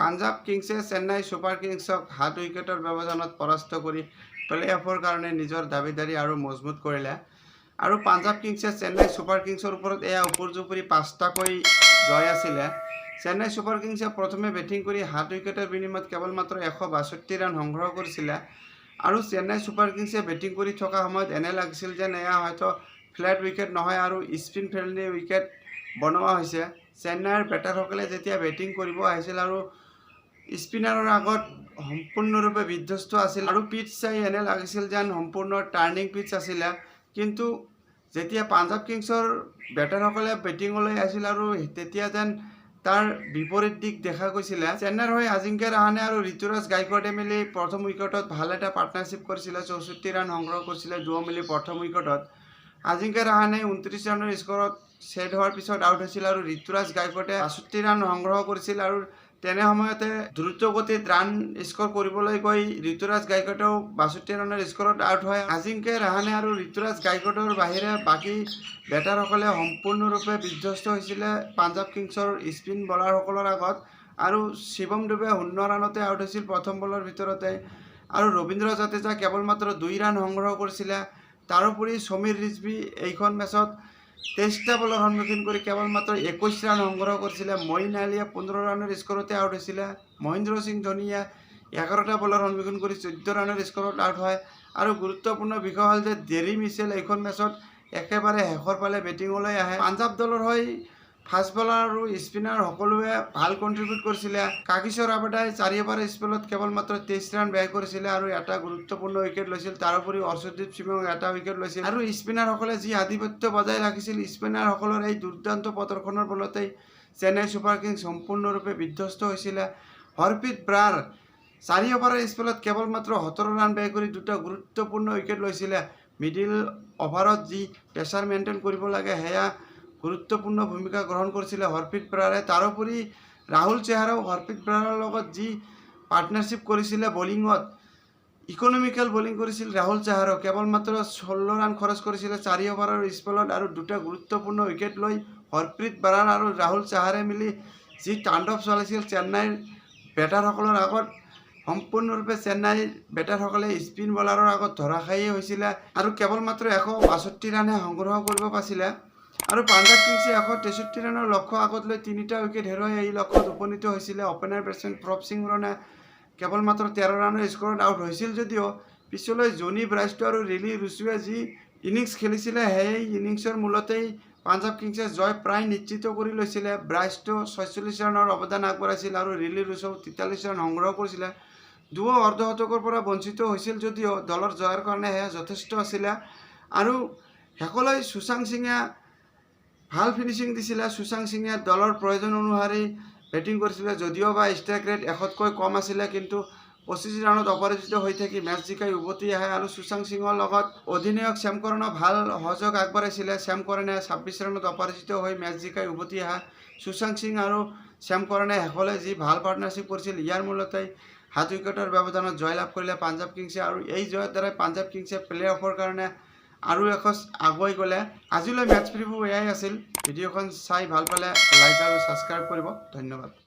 পাঞ্জাৱ কিংছে, চেন্নাই ছুপাৰ কিংছক সাত উইকেটৰ ব্যৱধানত পৰাস্ত কৰি প্লে অফৰ কাৰণে নিজৰ দাবীদাৰী আৰু মজবুত কৰিলে। আৰু পাঞ্জাৱ কিংছে, চেন্নাই ছুপাৰ কিংছৰ ওপৰত এয়া উপৰ্যুপৰি পাঁচটাকৈ জয় আছিলে। চেন্নাই ছুপাৰ কিংছে প্ৰথমে বেটিং কৰি সাত উইকেটৰ বিনিময়ত কেৱল মাত্ৰ এশ বাষষ্ঠি ৰান সংগ্ৰহ কৰিছিলে। আৰু চেন্নাই ছুপাৰ কিংছে বেটিং কৰি থকা সময়ত এনে লাগিছিল যেন এয়া হয়তো ফ্লেট উইকেট নহয় আৰু স্পিন ফ্ৰেণ্ডলি উইকেট বনোৱা হৈছে। চেন্নাইৰ বেটাৰসকলে যেতিয়া বেটিং কৰিব আহিছিল আৰু স্পিনাৰৰ আগত সম্পূৰ্ণৰূপে বিধ্বস্ত আছিল আৰু পিচ চাই এনে লাগিছিল যেন সম্পূৰ্ণ টাৰ্ণিং পিচ আছিলে। কিন্তু যেতিয়া পাঞ্জাৱ কিংছৰ বেটাৰসকলে বেটিঙলৈ আহিছিল আৰু তেতিয়া যেন তাৰ বিপৰীত দিশ দেখা গৈছিলে, চেন্নাইৰ হৈ আজিংক্য ৰাহানে আৰু ঋতুৰাজ গাইকোৱাডে মিলি প্ৰথম উইকেটত ভালো এটা পাৰ্টনাৰশ্বিপ কৰিছিলে, চৌষষ্ঠি ৰান সংগ্ৰহ কৰিছিলে, দুয়ো মিলি প্ৰথম উইকেটত। আজিংক্য ৰাহানে ঊনত্ৰিছ ৰানৰ স্ক'ৰত ছেট হোৱাৰ পিছত আউট হৈছিল আৰু ঋতুৰাজ গাইকোৱাডে বাষষ্ঠি ৰান সংগ্ৰহ কৰিছিল আৰু তেনে সময়তে দ্ৰুতগতিত ৰান স্ক'ৰ কৰিবলৈ গৈ ঋতুৰাজ গাইকোৱাডেও বাষষ্ঠি ৰানৰ স্ক'ৰত আউট হয়। আজিংক্য ৰাহানে আৰু ঋতুৰাজ গাইকোৱাডৰ বাহিৰে বাকী বেটাৰসকলে সম্পূৰ্ণৰূপে বিধ্বস্ত হৈছিলে পাঞ্জাৱ কিংছৰ স্পিন বলাৰসকলৰ আগত আৰু শিৱম ডুবে শূন্য ৰানতে আউট হৈছিল প্ৰথম বলৰ ভিতৰতে। আৰু ৰবীন্দ্ৰ জাদেজা কেৱল মাত্ৰ দুই ৰান সংগ্ৰহ কৰিছিলে। তাৰোপৰি সমীৰ ৰিজভি এইখন মেচত তেইছটা বলৰ সন্মুখীন কৰি কেৱল মাত্ৰ একৈছ ৰান সংগ্ৰহ কৰিছিলে মঈন আলিয়া পোন্ধৰ ৰানৰ স্ক'ৰতে আউট হৈছিলে, মহেন্দ্ৰ সিং ধোনীয়ে এঘাৰটা বলৰ সন্মুখীন কৰি চৈধ্য ৰানৰ স্কোরত আউট হয়। আৰু গুৰুত্বপূৰ্ণ বিষয় হ'ল যে ডেৰি মিচেল এইখন মেচত একেবাৰে শেষৰ ফালে বেটিঙলৈ আহে। পাঞ্জাৱ দলৰ হৈ ফাষ্ট বলাৰ আৰু স্পিনাৰ সকলোৱে ভালো কণ্ট্ৰিবিউট কৰিছিলে। কাগিশ্বৰ আবেদাই চাৰি অভাৰ স্পেলত কেৱল মাত্ৰ তেইছ ৰান ব্যয় কৰিছিলে আৰু এটা গুৰুত্বপূৰ্ণ উইকেট লৈছিল। তাৰোপৰি অৰ্ষদীপ সিঙক এটা উইকেট লৈছিল। আৰু স্পিনাৰসকলে যি আধিপত্য বজাই ৰাখিছিল, স্পিনাৰসকলৰ এই দুৰ্দান্ত প্ৰদৰ্শনৰ ফলতেই চেন্নাই ছুপাৰ কিংছ সম্পূৰ্ণৰূপে বিধ্বস্ত হৈছিলে। হৰপ্ৰীত ব্ৰাৰ চাৰি অভাৰৰ স্পেলত কেৱল মাত্ৰ সোতৰ ৰান ব্যয় কৰি দুটা গুৰুত্বপূৰ্ণ উইকেট লৈছিলে। মিডিল অভাৰত যি প্ৰেছাৰ মেইনটেইন কৰিব লাগে, সেয়া গুৰুত্বপূৰ্ণ ভূমিকা গ্ৰহণ কৰিছিলে হৰপ্ৰীত ব্ৰাৰে। তাৰোপৰি ৰাহুল চেহাৰাও হৰপ্ৰীত ব্ৰাৰৰ লগত যি পাৰ্টনাৰশ্বিপ কৰিছিলে বলিঙত ইকনমিকেল বলিং কৰিছিল ৰাহুল চেহাৰাও। কেৱল মাত্ৰ ষোল্ল ৰান খৰচ কৰিছিলে চাৰি অভাৰৰ স্পেলত আৰু দুটা গুৰুত্বপূৰ্ণ উইকেট লৈ হৰপ্ৰীত ব্ৰাৰ আৰু ৰাহুল চেহাৰে মিলি যি তাণ্ডৱ চলাইছিল চেন্নাইৰ বেটাৰসকলৰ আগত, সম্পূৰ্ণৰূপে চেন্নাইৰ বেটাৰসকলে স্পিন বলাৰৰ আগত ধৰাশায়ী হৈছিলে আৰু কেৱল মাত্ৰ এশ বাষষ্ঠি ৰানহে সংগ্ৰহ কৰিব পাৰিছিলে আৰু পাঞ্জাৱ কিংছে এশ তেষষ্ঠি ৰানৰ লক্ষ্য আগত লৈ তিনিটা উইকেট হেৰুৱাই এই লক্ষ্যত উপনীত হৈছিলে অপেনাৰ বেটছমেন প্ৰভ সিং ৰনে কেৱল মাত্ৰ তেৰ ৰানৰ স্ক'ৰত আউট হৈছিল যদিও পিছলৈ জনি ব্ৰাইষ্টো আৰু ৰিলি ৰুচুৱে যি ইনিংছ খেলিছিলে সেই ইনিংছৰ মূলতেই পাঞ্জাৱ কিংছে জয় প্ৰায় নিশ্চিত কৰি লৈছিলে। ব্ৰাইষ্টো ছয়চল্লিছ ৰানৰ অৱদান আগবঢ়াইছিল আৰু ৰিলি ৰুচেও তেতাল্লিছ ৰান সংগ্ৰহ কৰিছিলে। দুয়ো অৰ্ধশতকৰ পৰা বঞ্চিত হৈছিল যদিও দলৰ জয়ৰ কাৰণে সেয়া যথেষ্ট আছিলে। আৰু শেষলৈ সুশান্ত সিঙে ভালো ফিনিচিং দিছিলে সুশান্ত সিঙে দলৰ প্ৰয়োজন অনুসৰি বেটিং কৰিছিলে, যদিও বা ষ্ট্ৰাইক ৰেট এশতকৈ কম আছিলে, কিন্তু পঁচিছ ৰানত অপৰাজিত হৈ থাকি মেচ জিকাই উভতি আহে আৰু সুশান্ত সিঙৰ লগত অধিনায়ক শ্যামকৰণক ভালো সহযোগ আগবঢ়াইছিলে। শ্যামকৰণে ছাব্বিছ ৰানত অপৰাজিত হৈ মেচ জিকাই উভতি আহে। সুশান্ত সিং আৰু শ্যামকৰণে শেষলৈ যি ভালো পাৰ্টনাৰশ্বিপ কৰিছিল, ইয়াৰ মূলতেই সাত উইকেটৰ ব্যৱধানত জয়লাভ কৰিলে পাঞ্জাৱ কিংছে আৰু এই জয়ৰ দ্বাৰাই পাঞ্জাৱ কিংছে প্লে অফৰ কাৰণে আৰু এখোজ আগুৱাই গ'লে আজিলৈ মেটচ প্ৰিভিউ এয়াই আছিল। ভিডিঅ'খন চাই ভাল পালে লাইক আৰু ছাবস্ক্ৰাইব কৰিব। ধন্যবাদ।